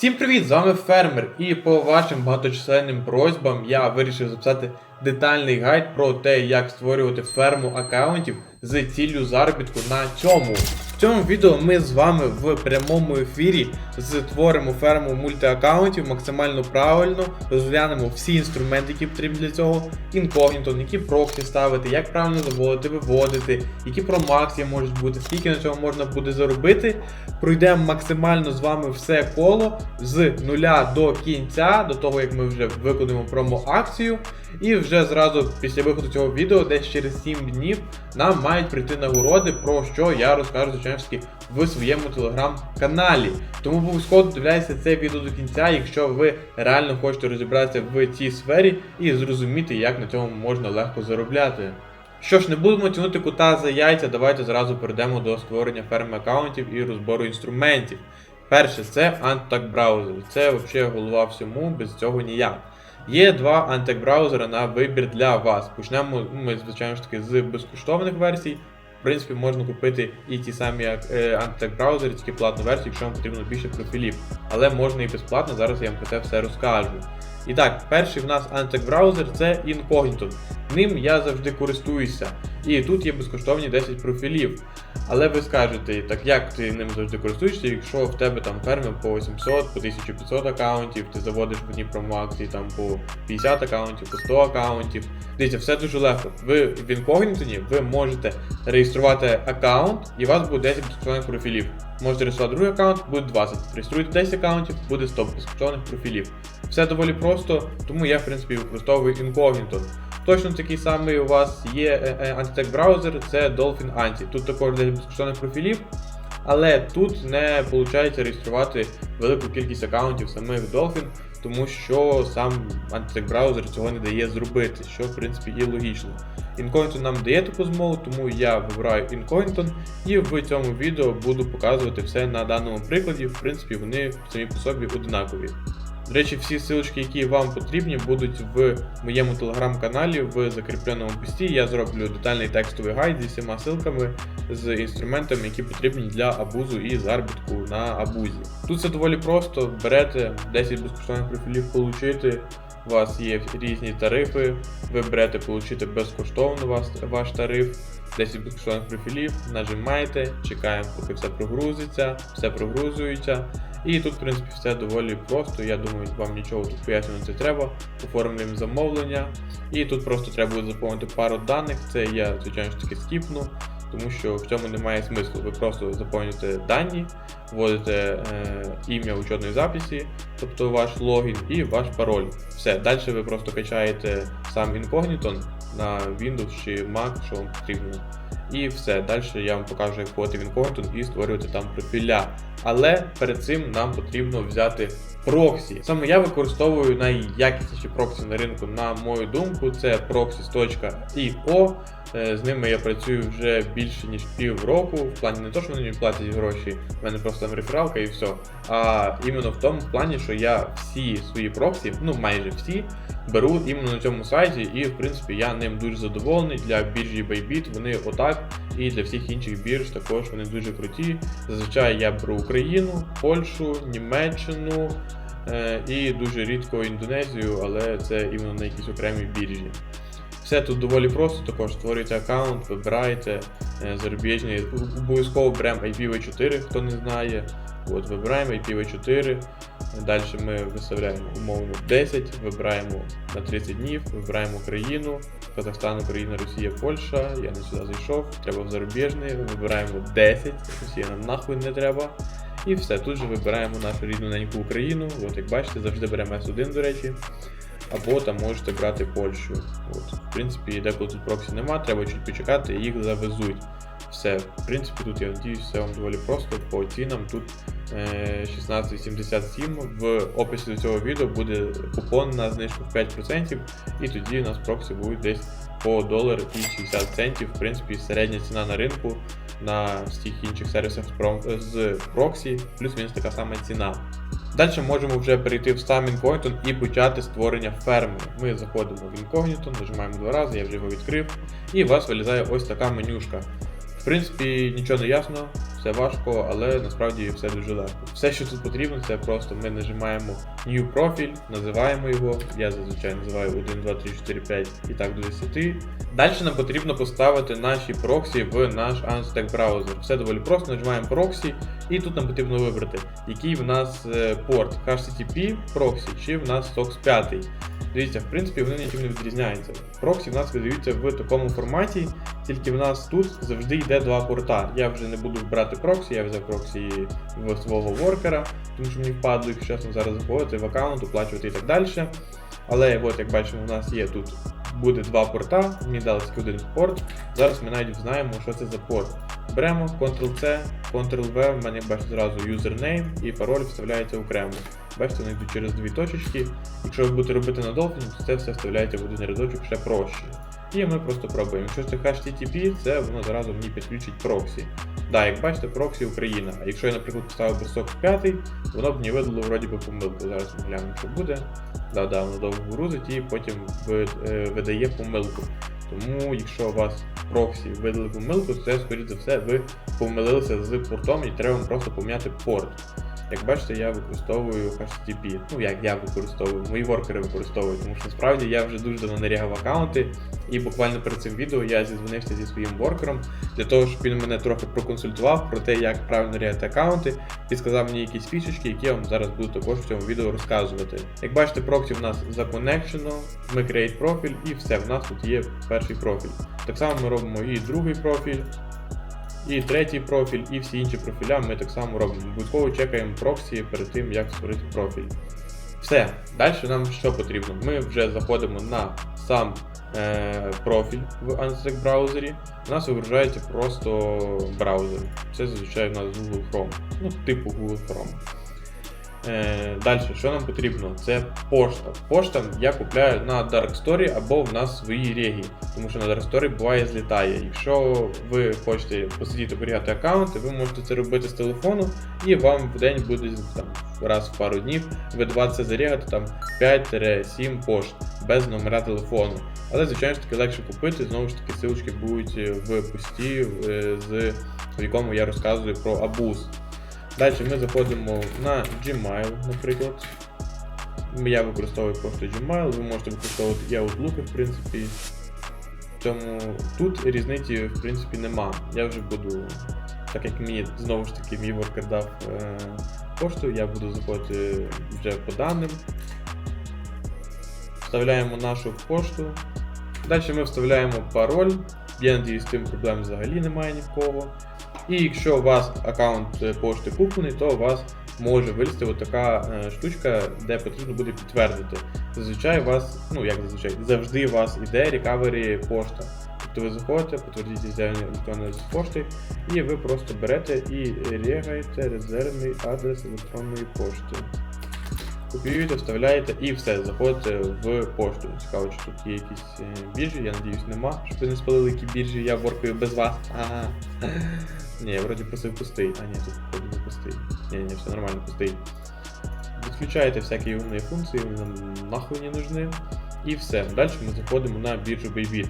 Всім привіт! З вами фермер, і по вашим багаточисленним просьбам я вирішив записати детальний гайд про те, як створювати ферму аккаунтів з ціллю заробітку на цьому. Цьому відео ми з вами в прямому ефірі створимо ферму мультиаккаунтів максимально правильно, розглянемо всі інструменти, які потрібні для цього, інкогніто, які проксі ставити, як правильно заводити, виводити, які промаксії можуть бути, скільки на цьому можна буде заробити. Пройдемо максимально з вами все коло з нуля до кінця, до того як ми вже виконуємо промо-акцію. І вже зразу після виходу цього відео, десь через 7 днів, нам мають прийти нагороди, про що я розкажу звичайно в своєму телеграм-каналі. Тому обов'язково додивляйся це відео до кінця, якщо ви реально хочете розібратися в цій сфері і зрозуміти, як на цьому можна легко заробляти. Що ж, не будемо тягнути кута за яйця, давайте зразу перейдемо до створення ферми аккаунтів і розбору інструментів. Перше, це Antac браузер. Це взагалі голова всьому, без цього ніяк. Є два антек-браузери на вибір для вас. Почнемо ми, звичайно ж таки, з безкоштовних версій. В принципі, можна купити і ті самі як антек-браузери, тільки платну версію, якщо вам потрібно більше профілів. Але можна і безплатно, зараз я вам про це все розкажу. І так, перший в нас антек-браузер це Incognito. Ним я завжди користуюся. І тут є безкоштовні 10 профілів. Але ви скажете, так як ти ним завжди користуєшся, якщо в тебе там ферми по 800, по 1500 аккаунтів, ти заводиш в одні промоакції там по 50 аккаунтів, по 100 аккаунтів. Дивіться, все дуже легко. Ви в інкогнітоні ви можете реєструвати аккаунт, і у вас буде 10 безкоштовних профілів. Можете реєструвати другий аккаунт, буде 20. Реєструєте 10 аккаунтів, буде 100 безкоштовних профілів. Все доволі просто, тому я в принципі використовую інкогніто. Точно такий самий у вас є антитек браузер, це Dolphin Anti. Тут також 10 безкоштовних профілів, але тут не виходить реєструвати велику кількість аккаунтів самих Dolphin, тому що сам антитек браузер цього не дає зробити, що в принципі і логічно. Incognito нам дає таку змогу, тому я вибираю Incognito і в цьому відео буду показувати все на даному прикладі. В принципі, вони самі по собі одинакові. До речі, всі ссылочки, які вам потрібні, будуть в моєму телеграм-каналі в закріпленому пості. Я зроблю детальний текстовий гайд зі всіма ссылками з інструментами, які потрібні для абузу і заробітку на абузі. Тут все доволі просто. Берете 10 безкоштовних профілів, получити. У вас є різні тарифи, ви берете получити безкоштовно ваш, ваш тариф, 10 безкоштовних профілів, нажимаєте, чекаємо, поки все прогрузиться, все прогрузується. І тут, в принципі, все доволі просто. Я думаю, вам нічого тут пояснювати треба. Оформлюємо замовлення. І тут просто треба буде заповнити пару даних. Це я, звичайно ж таки, скіпну, тому що в цьому немає смислу. Ви просто заповнюєте дані, вводите е, ім'я учетної записі, тобто ваш логін і ваш пароль. Все, далі ви просто качаєте сам Incognito на Windows чи Mac, що вам потрібно. І все, далі я вам покажу, як входити в Incognito і створювати там профіля. Але перед цим нам потрібно взяти проксі. Саме я використовую найякісніші проксі на ринку, на мою думку, це proxys.io. Е, З ними я працюю вже більше ніж пів року. В плані не то, що вони мені платять гроші, в мене просто там рефералка і все. А іменно в тому плані, що я всі свої проксі, ну майже всі, беру іменно на цьому сайті, і в принципі я ним дуже задоволений. Для біржі Bybit вони отак, і для всіх інших бірж також вони дуже круті. Зазвичай я беру Україну, Польщу, Німеччину. е, І дуже рідко Індонезію, але це іменно на якійсь окремій біржі. Все тут доволі просто, також створюєте аккаунт, вибираєте е, зарубіжний, обов'язково беремо IPv4, хто не знає. От, Вибираємо IPv4, далі ми виставляємо умовно 10, вибираємо на 30 днів, вибираємо країну, Казахстан, Україна, Росія, Польща. Я не сюди зайшов, треба в зарубіжний, вибираємо 10, Росія нам нахуй не треба. І все, тут же вибираємо нашу рідну неньку Україну. От як бачите, завжди беремо S1, до речі. Або там можете брати Польщу. От. В принципі, деколи тут проксі нема, треба чуть почекати, їх завезуть. Все, в принципі, тут я надіюсь, все вам доволі просто. По цінам тут е, 16,77. В описі до цього відео буде купон на знижку в 5%, і тоді у нас проксі будуть десь по долар і 60 центів. В принципі, середня ціна на ринку на всіх інших сервісах з про- з проксі, плюс-мінус така сама ціна. Далі можемо вже перейти в сам Incognito і почати створення ферми. Ми заходимо в Incognito, нажимаємо два рази, я вже його відкрив, і у вас вилізає ось така менюшка. В принципі, нічого не ясно, все важко, але насправді все дуже легко. Все, що тут потрібно, це просто ми нажимаємо New Profile, називаємо його. Я зазвичай називаю 1, 2, 3, 4, 5 і так до 10. Далі нам потрібно поставити наші проксі в наш Unstack браузер. Все доволі просто, нажимаємо проксі, і тут нам потрібно вибрати, який в нас е, порт HTTP проксі чи в нас SOX 5. Дивіться, в принципі, вони нічим не відрізняються. Проксі в нас видаються в такому форматі, тільки в нас тут завжди йде два порта. Я вже не буду брати проксі, я взяв проксі в свого воркера, тому що мені впадло, якщо чесно, зараз заходити в аккаунт, оплачувати і так далі. Але от як бачимо, у нас є тут буде два порта, мені дали один порт. Зараз ми навіть знаємо, що це за порт. Беремо Ctrl-C, Ctrl-V, в мене бачите зразу username і пароль вставляється окремо. Бачите, вони йдуть через дві точечки. Якщо ви будете робити на Dolphin, то це все вставляється в один рядочок ще проще. І ми просто пробуємо. Якщо це HTTP, це воно зразу мені підключить проксі. Да, як бачите, проксі Україна. А якщо я, наприклад, поставив SOC 5, воно б мені видало вроді би помилку. Зараз ми глянемо, що буде. Да, да, воно довго грузить і потім е, видає помилку. Тому, якщо у вас проксі видали помилку, це, скоріше за все, ви помилилися з портом і треба вам просто поміняти порт. Як бачите, я використовую HTTP. Ну як я використовую, мої воркери використовують, тому що насправді я вже дуже давно не рягав аккаунти, і буквально перед цим відео я зізвонився зі своїм воркером для того, щоб він мене трохи проконсультував про те, як правильно рягати аккаунти, і сказав мені якісь фішечки, які я вам зараз буду також в цьому відео розказувати. Як бачите, проксі в нас законекшено, ми create профіль і все, в нас тут є перший профіль. Так само ми робимо і другий профіль. І третій профіль, і всі інші профіля ми так само робимо. Обов'язково чекаємо проксі перед тим, як створити профіль. Все, далі нам що потрібно? Ми вже заходимо на сам е, профіль в Unstack браузері. У нас вигружається просто браузер. Це зазвичай у нас Google Chrome. Ну, типу Google Chrome. Е, Далі, що нам потрібно? Це пошта. Пошта я купляю на Dark Story або в нас свої регі, тому що на Dark Story буває злітає. Якщо ви хочете посидіти порігати аккаунти, ви можете це робити з телефону, і вам в день буде там, раз в пару днів видаватися зарігати там 5-7 пошт без номера телефону. Але, звичайно ж таки, легше купити, знову ж таки, силочки будуть в пості, е, в якому я розказую про абуз. Далі ми заходимо на Gmail, наприклад. Я використовую просто Gmail, ви можете використовувати і Outlook, в принципі. Тому тут різниці в принципі нема. Я вже буду, так як мені знову ж таки мій воркер дав е, пошту, я буду заходити вже по даним. Вставляємо нашу пошту. Далі ми вставляємо пароль. Я надіюсь, з тим проблем взагалі немає ні в кого. І якщо у вас аккаунт е, пошти куплений, то у вас може вилізти отака е, штучка, де потрібно буде підтвердити. Зазвичай у вас, ну як зазвичай, завжди у вас іде recovery пошта. Тобто ви заходите, підтвердіть взяття електронної пошти, і ви просто берете і регаєте резервний адрес електронної пошти. Копіюєте, вставляєте і все, заходите в пошту. Цікаво, чи тут є якісь е, біржі, я надіюсь, нема. Щоб ви не спалили які біржі, я воркаю без вас. Ага. Ні, я вроді просив пустий. А ні, тут вроді не пустий. Ні, ні, все нормально, пустий. Відключаєте всякі умні функції, нам нахуй не нужны. І все. Далі ми заходимо на біржу Bybit.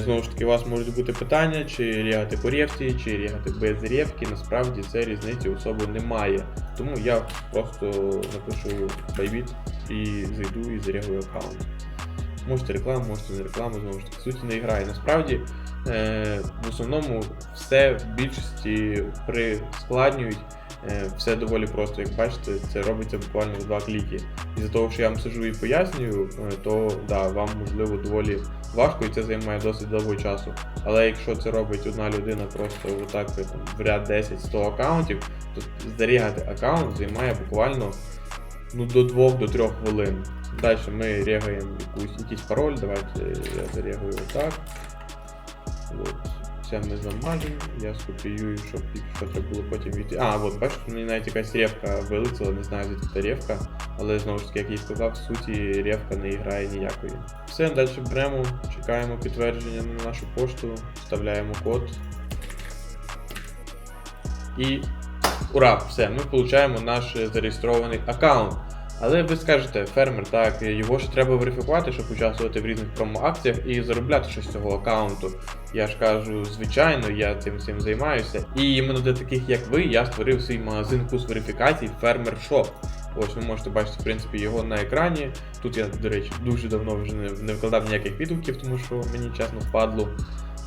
Знову ж таки, у вас можуть бути питання, чи рігати по рефті, чи рігати без рефки. Насправді це різниці особо немає. Тому я просто напишу Bybit і зайду і зарягую аккаунт. Можете рекламу, можете не рекламу, знову ж таки, суті не грає. Насправді, в основному все в більшості прискладнюють. Е, все доволі просто, як бачите, це робиться буквально в два кліки. І за того, що я вам сижу і пояснюю, е, то да, вам можливо доволі важко і це займає досить довго часу. Але якщо це робить одна людина просто отак е, там, в ряд 10-100 аккаунтів, то зарігати аккаунт займає буквально ну, до 2-3 хвилин. Далі ми регаємо якусь, якийсь пароль, давайте я зарегую отак. Це ми замажемо, я скопіюю, щоб якщо треба було потім відійти. А, от бачите, мені навіть якась ревка вилетіла, не знаю звідки та ревка, але знову ж таки, як я і сказав, в суті ревка не грає ніякої. Все, далі беремо, чекаємо підтвердження на нашу пошту, вставляємо код. І ура! Все, ми отримуємо наш зареєстрований аккаунт. Але ви скажете, фермер, так, його ж треба верифікувати, щоб участвувати в різних промо-акціях і заробляти щось з цього аккаунту. Я ж кажу, звичайно, я цим всім займаюся. І іменно для таких, як ви, я створив свій магазин курс верифікацій Фермер Shop. Ось ви можете бачити, в принципі, його на екрані. Тут я, до речі, дуже давно вже не, не вкладав ніяких відгуків, тому що мені чесно впадло.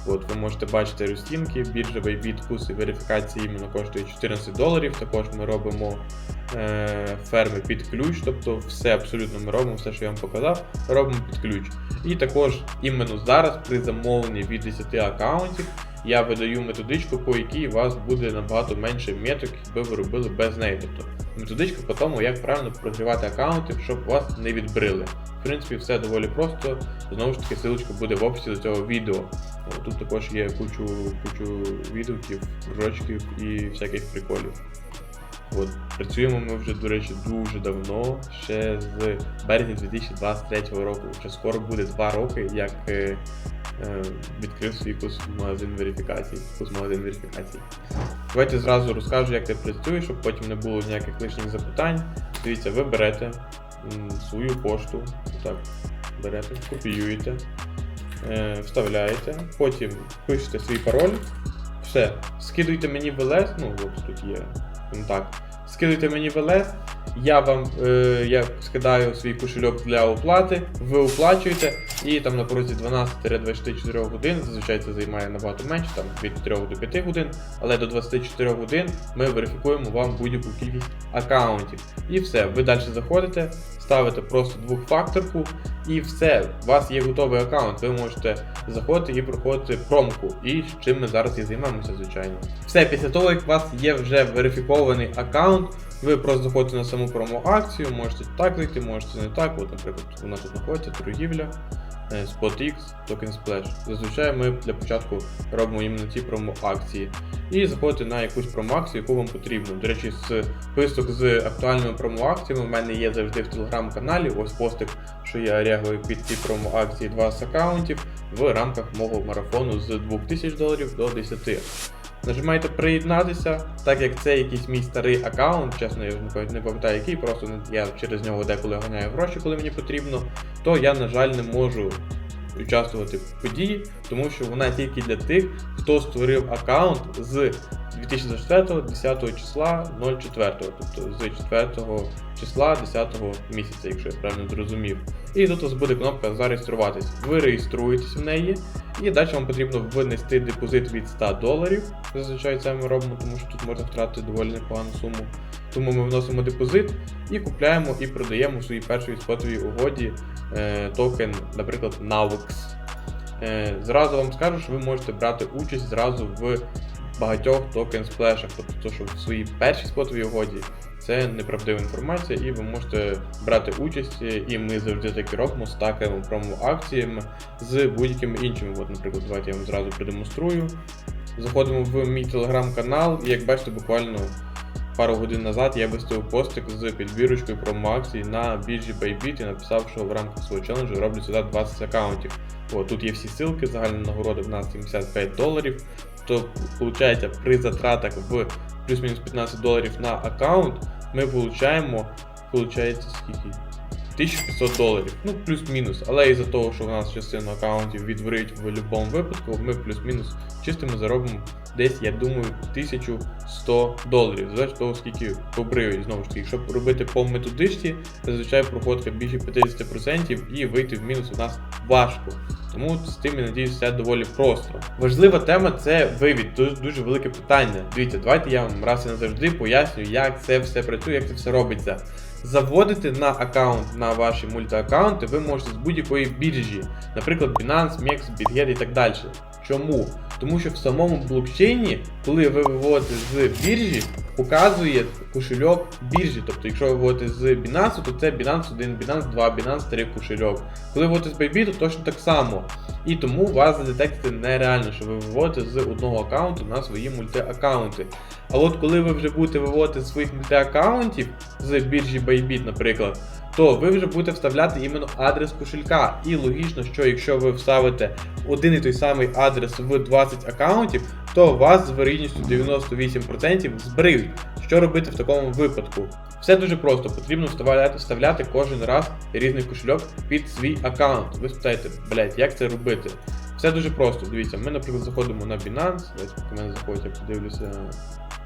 От ви можете бачити розцінки, біржа Bybit, курси верифікації іменно коштує 14 доларів. Також ми робимо е, ферми під ключ, тобто все абсолютно ми робимо, все, що я вам показав, робимо під ключ. І також іменно зараз при замовленні від 10 аккаунтів я видаю методичку, по якій у вас буде набагато менше меток, якби ви робили без неї. Тобто методичка по тому, як правильно прогрівати аккаунти, щоб вас не відбрили. В принципі, все доволі просто. Знову ж таки, ссылочка буде в описі до цього відео. Тут також є кучу, кучу відгуків, кружочків і всяких приколів. От, працюємо ми вже, до речі, дуже давно, ще з березня 2023 року. Вже скоро буде 2 роки, як е, е, відкрив свій магазин верифікації. Магазин верифікації. Давайте зразу розкажу, як це працює, щоб потім не було ніяких лишніх запитань. Дивіться, ви берете свою пошту, так, берете, копіюєте, вставляєте, потім пишете свій пароль, все, скидуйте мені в ЛС, ну от тут є контакт. Скидуйте мені в я вам е, я скидаю свій кошельок для оплати, ви оплачуєте, і там на порозі 12-24 годин, зазвичай це займає набагато менше, там від 3 до 5 годин, але до 24 годин ми верифікуємо вам будь-яку кількість аккаунтів. І все, ви далі заходите, ставите просто двохфакторку, і все, у вас є готовий аккаунт, ви можете заходити і проходити промку. І чим ми зараз і займаємося, звичайно. Все, після того, як у вас є вже верифікований аккаунт, ви просто заходите на саму промо-акцію, можете так зайти, можете не так. От, наприклад, вона тут знаходиться, торгівля, е, SpotX, Token Splash. Зазвичай ми для початку робимо іменно ці промо-акції. І заходите на якусь промо-акцію, яку вам потрібно. До речі, список з актуальними промо-акціями в мене є завжди в телеграм-каналі. Ось постик, що я реагую під ці промо-акції 20 аккаунтів в рамках мого марафону з 2000 доларів до 10. Нажимаєте приєднатися, так як це якийсь мій старий аккаунт, чесно, я не пам'ятаю- який, просто я через нього деколи ганяю гроші, коли мені потрібно, то я, на жаль, не можу участвувати в події, тому що вона тільки для тих, хто створив аккаунт з 2024 10 числа 04, тобто з 4 числа 10 місяця, якщо я правильно зрозумів. І тут у вас буде кнопка зареєструватись. Ви реєструєтесь в неї, і далі вам потрібно винести депозит від 100 доларів. Зазвичай це ми робимо, тому що тут можна втратити доволі непогану суму. Тому ми вносимо депозит і купляємо і продаємо в своїй першій спотовій угоді е, токен, наприклад, NAVX. Е, зразу вам скажу, що ви можете брати участь зразу в багатьох токен сплешах, тобто то, що в своїй першій спотовій угоді це неправдива інформація, і ви можете брати участь, і ми завжди таки робимо з такими промо-акціями з будь-якими іншими. От, наприклад, давайте я вам зразу продемонструю. Заходимо в мій телеграм-канал, і як бачите, буквально пару годин назад я виставив постик з підбірочкою промо-акцій на біржі Bybit і написав, що в рамках свого челенджу роблю сюди 20 аккаунтів. О, тут є всі ссылки, загальна нагорода в нас 75 доларів. То получается при затратах в плюс-мінус 15 доларів на аккаунт ми получаємо, получається скільки? 1500 доларів, ну плюс-мінус, але із-за того, що в нас частину аккаунтів відвриють в будь-якому випадку, ми плюс-мінус чистими заробимо десь, я думаю, 1100 доларів. Залежно того, скільки побриють. Знову ж таки, якщо робити по методичці, зазвичай проходка більше 50% і вийти в мінус у нас важко. Тому з тим, я надіюсь, все доволі просто. Важлива тема це вивід, дуже, дуже велике питання. Дивіться, давайте я вам раз і назавжди поясню, як це все працює, як це все робиться. Заводити на аккаунт на ваші мультиаккаунти ви можете з будь-якої біржі, наприклад, Binance, MEX, BitGet і так далі. Чому? Тому що в самому блокчейні, коли ви виводите з біржі, показує кошельок біржі. Тобто, якщо ви виводите з Binance, то це Binance 1, Binance 2, Binance 3 кошельок. Коли ви виводите з Bybit, то точно так само. І тому вас задетектити нереально, що ви виводите з одного аккаунту на свої мультиаккаунти. А от коли ви вже будете виводити з своїх мультиаккаунтів з біржі Bybit, наприклад, то ви вже будете вставляти іменно адрес кошелька. І логічно, що якщо ви вставите один і той самий адрес в 20 аккаунтів, то вас з вирогідністю 98% збриють. Що робити в такому випадку? Все дуже просто, потрібно вставляти, вставляти кожен раз різний кошельок під свій аккаунт. Ви спитаєте, блять, як це робити? Все дуже просто. Дивіться, ми, наприклад, заходимо на Binance, десь поки мене заходять, я подивлюся,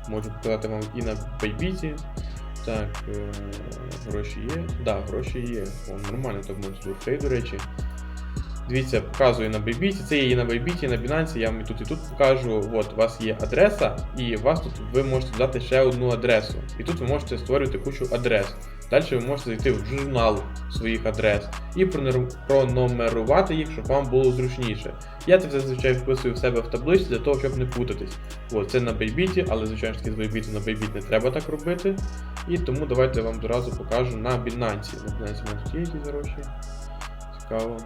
можу показати вам і на Bybit. Так, е, гроші є. Так, да, гроші є. О, нормально можна зробити, до речі. Дивіться, показую на Bybit, це є і на Bybit, і на Binance, я вам і тут і тут покажу. От, у вас є адреса, і у вас тут ви можете додати ще одну адресу. І тут ви можете створювати кучу адрес. Далі ви можете зайти в журнал своїх адрес і пронумерувати їх, щоб вам було зручніше. Я це зазвичай вписую в себе в таблицю для того, щоб не путатись. От, це на Bybit, але звичайно ж таки з Bybit на Bybit не треба так робити. І тому давайте я вам одразу покажу на Binance. На Binance у тут є якісь гроші. Цікаво.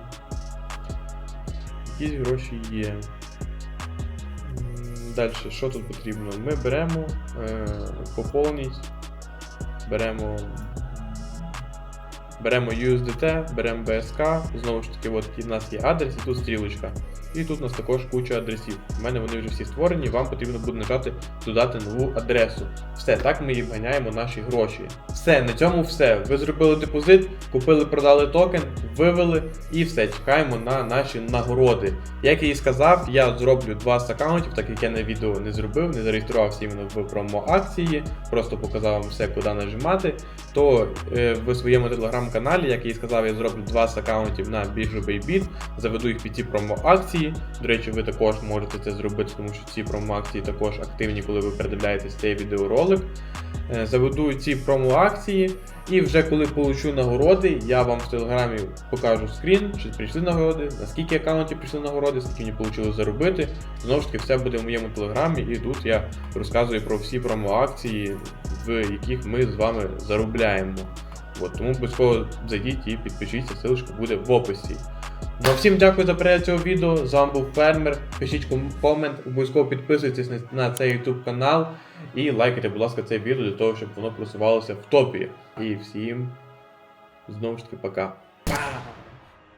Якісь гроші є. Далі, що тут потрібно? Ми беремо е, поповніть, беремо беремо USDT, беремо BSK, знову ж таки, от у нас є адрес і тут стрілочка. І тут у нас також куча адресів. У мене вони вже всі створені, вам потрібно буде нажати додати нову адресу. Все, так ми і вганяємо наші гроші. Все, на цьому все. Ви зробили депозит, купили, продали токен, вивели і все, чекаємо на наші нагороди. Як я і сказав, я зроблю два з аккаунтів, так як я на відео не зробив, не зареєструвався іменно в промо-акції, просто показав вам все, куди нажимати. То е, в своєму телеграм-каналі, як я і сказав, я зроблю два з аккаунтів на біржу Bybit, заведу їх під ці промо-акції. До речі, ви також можете це зробити, тому що ці промо-акції також активні, коли ви передивляєтесь цей відеоролик. Е, Заведу ці промо-акції, і вже коли получу нагороди, я вам в телеграмі покажу скрін, чи прийшли нагороди, наскільки аккаунтів прийшли нагороди, скільки мені вийшло заробити. Знову ж таки, все буде в моєму телеграмі, і тут я розказую про всі промо-акції, в яких ми з вами заробляємо. От, тому обов'язково зайдіть і підпишіться, ссылочка буде в описі. Ну, всім дякую за перегляд цього відео. З вами був Фермер. Пишіть комент, обов'язково підписуйтесь на, цей YouTube канал і лайкайте, будь ласка, це відео для того, щоб воно просувалося в топі. І всім знову ж таки пока.